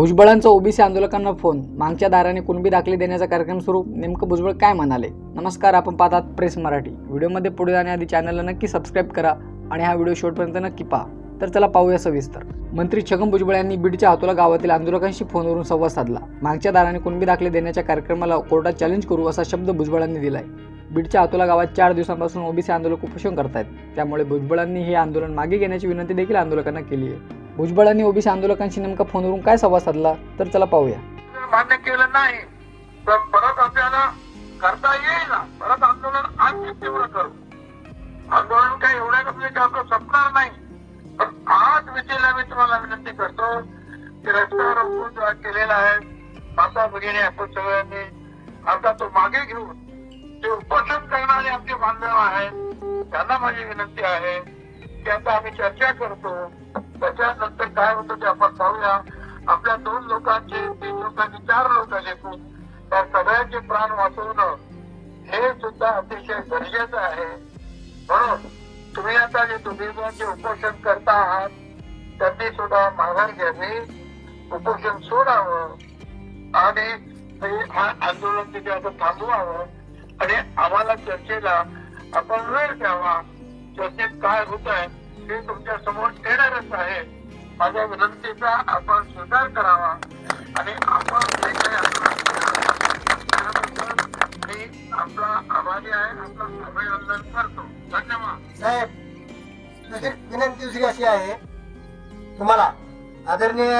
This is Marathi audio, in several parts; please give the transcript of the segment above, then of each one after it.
भुजबळांचा ओबीसी आंदोलकांना फोन. मागच्या दाराने कुणबी दाखले देण्याचा कार्यक्रम सुरू? नेमकं भुजबळ काय म्हणाले? नमस्कार आपण पाहतात प्रेस मराठी. व्हिडिओमध्ये पुढे जाण्याआधी चॅनलला नक्की सबस्क्राईब करा आणि हा व्हिडिओ शेवटपर्यंत नक्की पहा. तर चला पाहूया सविस्तर. मंत्री छगन भुजबळ यांनी बीडच्या हातोला गावातील आंदोलकांशी फोनवरून संवाद साधला. मागच्या दाराने कुणबी दाखले देण्याच्या कार्यक्रमाला कोर्टात चॅलेंज करू असा शब्द भुजबळांनी दिलाय. बीडच्या हातोला गावात चार दिवसांपासून ओबीसी आंदोलक उपोषण करतायत. त्यामुळे भुजबळांनी हे आंदोलन मागे घेण्याची विनंती देखील आंदोलकांना केली आहे. भुजबळांनी ओबीसी आंदोलकांशी नेमका फोनवरून काय संवाद साधला? तर चला पाहूया. मान्य केलं नाही तर परत आपल्याला करता येईल ना? परत आंदोलन आणखी तीव्र करू. आंदोलन काय एवढ्या कमी आपलं संपणार नाही. पण आज विजेला मी तुम्हाला विनंती करतो की रस्त्यावर उपोषण जो केलेला आहे माता भगिनी आपण सगळ्यांनी आता तो मागे घेऊन जे उपोषण करणारे आमचे बांधव आहेत त्यांना माझी विनंती आहे की आता आम्ही चर्चा करतो. त्याच्यानंतर काय होतं ते आपण पाहूया. आपल्या दोन लोकांचे तीन लोकांचे चार लोक खूप त्या सगळ्यांचे प्राण वाचवणं हे सुद्धा अतिशय गरजेचं आहे. म्हणून तुम्ही आता जे तुम्ही जे उपोषण करता आहात त्यांनी सुद्धा माघार घ्यावी उपोषण सोडावं आणि हा आंदोलन तिथे आता थांबवावं आणि आम्हाला चर्चेला आपण वेळ द्यावा. चर्चेत काय होत आहे हे तुमच्यासमोर येणारच आहे माझ्या विनंतीचा आपण स्वीकार करावा. आणि आपण जे काही मी आपला आभारी आहे आपलं अभिनंदन करतो. धन्यवाद. साहेब दुसरी विनंती दुसरी अशी आहे. तुम्हाला आदरणीय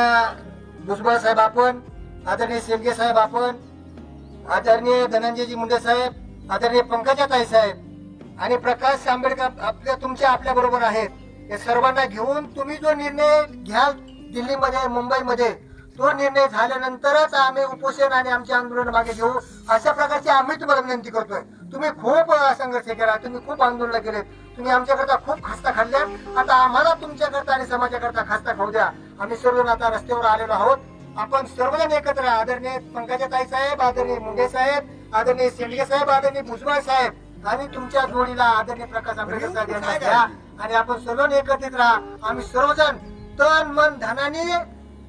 भुजबळ साहेब आपण आदरणीय शेलगे साहेब आपण आदरणीय धनंजयजी मुंडे साहेब आदरणीय पंकजाताई साहेब आणि प्रकाश आंबेडकर आपल्या तुमच्या आपल्या बरोबर आहेत. हे सर्वांना घेऊन तुम्ही जो निर्णय घ्याल दिल्लीमध्ये मुंबईमध्ये तो निर्णय झाल्यानंतरच आम्ही उपोषण आणि आमचे आंदोलन मागे घेऊ. अशा प्रकारची आम्ही तुम्हाला विनंती करतोय. तुम्ही खूप संघर्ष केला. तुम्ही खूप आंदोलन केलेत तुम्ही आमच्याकरता खूप खास्ता खाल्ल्या. आता आम्हाला तुमच्याकरता आणि समाजाकरता खास्ता खाऊ द्या. आम्ही सर्वजण आता रस्त्यावर आलेलो आहोत. आपण सर्वजण एकत्र आदरणीय पंकजा पंकजाताई साहेब आदरणीय मुंडे साहेब आदरणीय शेंडगे साहेब आदरणीय भुजबळ साहेब आणि तुमच्या जोडीला आदरणीय प्रकाश आंबेडकर साहेब यांना घ्या आणि आपण सर्वजण एकत्रित राहा. आम्ही सर्वजण तन मन धनाने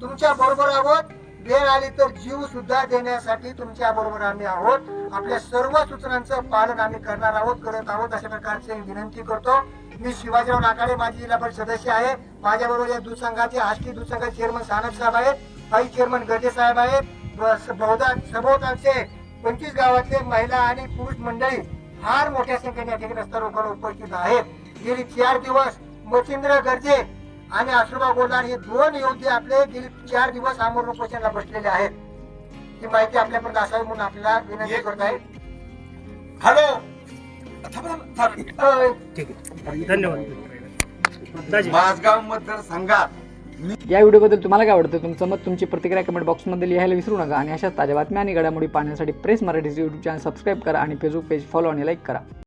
तुमच्या बरोबर आहोत. वेळ आली तर जीव सुद्धा देण्यासाठी तुमच्या बरोबर आम्ही आहोत. आपल्या सर्व सूचनांचं पालन आम्ही करणार आहोत करत आहोत अशा प्रकारची विनंती करतो. मी शिवाजीराव नाकाडे माजी जिल्हा परिषद सदस्य आहे. माझ्या बरोबर या दूध संघाचे आष्टी दूध संघाचे चेअरमन सानप साहेब आहेत. काही चेअरमन गजे साहेब आहेत. बहुधा सभोवतालचे पंचवीस गावातले महिला आणि पुरुष मंडळी फार मोठ्या संख्येने या ठिकाणी रस्ता रोकोला उपस्थित आहेत. गेली चार दिवस मच्छिंद्र गर्जे आणि अश्रुबा गोलार हे दोन योद्धे आपले गेली चार दिवस आमरण उपोषणाला बसलेले आहेत. ही माहिती आपल्यापर्यंत असावी म्हणून आपल्याला विनंती करत आहे. हॅलो धन्यवाद. माझगाव मतदारसंघात या व्हिडिओबद्दल तुम्हाला काय वाटतं तुमचं मत तुमची प्रतिक्रिया कमेंट बॉक्समध्ये लिहायला विसरू नका आणि अशाच ताज्या बातम्या आणि घडामोडी पाहण्यासाठी प्रेस मराठीचे यूट्यूब चॅनल सबस्क्राईब करा आणि फेसबुक पेज फॉलो आणि लाईक करा.